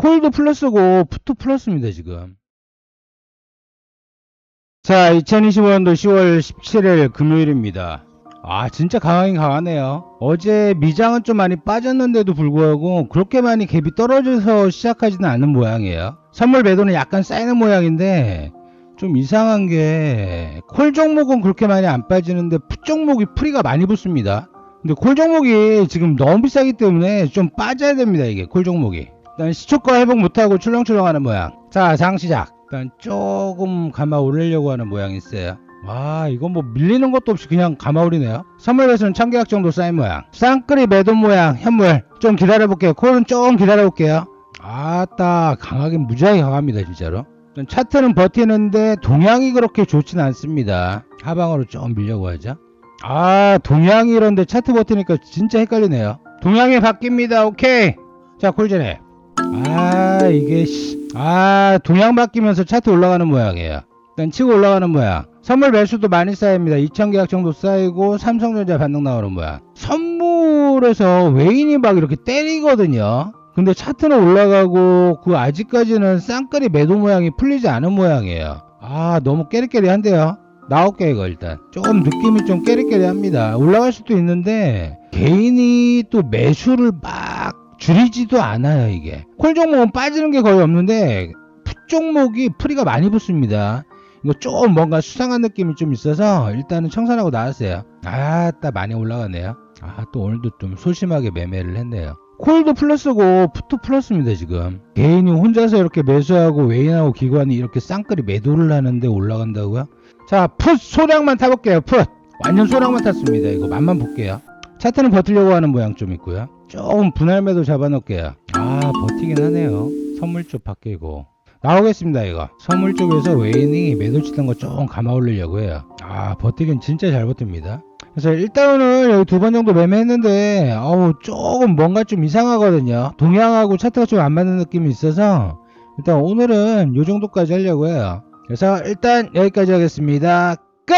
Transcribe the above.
콜도 플러스고 푸트 플러스입니다 지금. 자 2025년도 10월 17일 금요일입니다. 아 진짜 강하긴 강하네요. 어제 미장은 좀 많이 빠졌는데도 불구하고 그렇게 많이 갭이 떨어져서 시작하지는 않은 모양이에요. 선물 매도는 약간 쌓이는 모양인데 좀 이상한 게 콜 종목은 그렇게 많이 안 빠지는데 풋 종목이 프리가 많이 붙습니다. 근데 콜 종목이 지금 너무 비싸기 때문에 좀 빠져야 됩니다 이게 콜 종목이. 일단 시초가 회복 못하고 출렁출렁하는 모양. 자 장 시작. 일단 조금 감아 올리려고 하는 모양이 있어요. 와 이건 뭐 밀리는 것도 없이 그냥 감아 올리네요. 선물 배수는 천계약 정도 쌓인 모양. 쌍끌이 매도 모양 현물 좀 기다려볼게요. 콜은 좀 기다려볼게요. 아따 강하긴 무지하게 강합니다 진짜로. 차트는 버티는데 동향이 그렇게 좋진 않습니다. 하방으로 좀 밀려고 하죠. 아 동향이 이런데 차트 버티니까 진짜 헷갈리네요. 동향이 바뀝니다. 오케이. 자 콜제네. 아 이게 씨. 아 동향 바뀌면서 차트 올라가는 모양이에요. 일단 치고 올라가는 모양. 선물 매수도 많이 쌓입니다. 2천 계약 정도 쌓이고 삼성전자 반등 나오는 모양. 선물에서 외인이 막 이렇게 때리거든요. 근데 차트는 올라가고 그 아직까지는 쌍끌이 매도 모양이 풀리지 않은 모양이에요. 아 너무 깨리깨리한데요. 나올게 이거 일단 조금 느낌이 좀 깨리깨리합니다. 올라갈 수도 있는데 개인이 또 매수를 막 줄이지도 않아요 이게. 콜 종목은 빠지는 게 거의 없는데 풋 종목이 풀이가 많이 붙습니다. 이거 좀 뭔가 수상한 느낌이 좀 있어서 일단은 청산하고 나왔어요. 아따 많이 올라가네요. 아 또 오늘도 좀 소심하게 매매를 했네요. 콜도 플러스고 푸트 플러스입니다 지금. 개인이 혼자서 이렇게 매수하고 외인하고 기관이 이렇게 쌍끌이 매도를 하는데 올라간다고요? 자, 풋 소량만 타볼게요. 풋. 완전 소량만 탔습니다. 이거 맛만 볼게요. 차트는 버티려고 하는 모양 좀 있고요. 조금 분할 매도 잡아놓을게요. 아, 버티긴 하네요. 선물 쪽 바뀌고. 나오겠습니다, 이거. 선물 쪽에서 외인이 매도 치던 거 조금 감아 올리려고 해요. 아, 버티긴 진짜 잘 버팁니다. 그래서 일단은 여기 두 번 정도 매매했는데, 어우, 조금 뭔가 좀 이상하거든요. 동향하고 차트가 좀 안 맞는 느낌이 있어서, 일단 오늘은 요 정도까지 하려고 해요. 그래서 일단 여기까지 하겠습니다. 끝!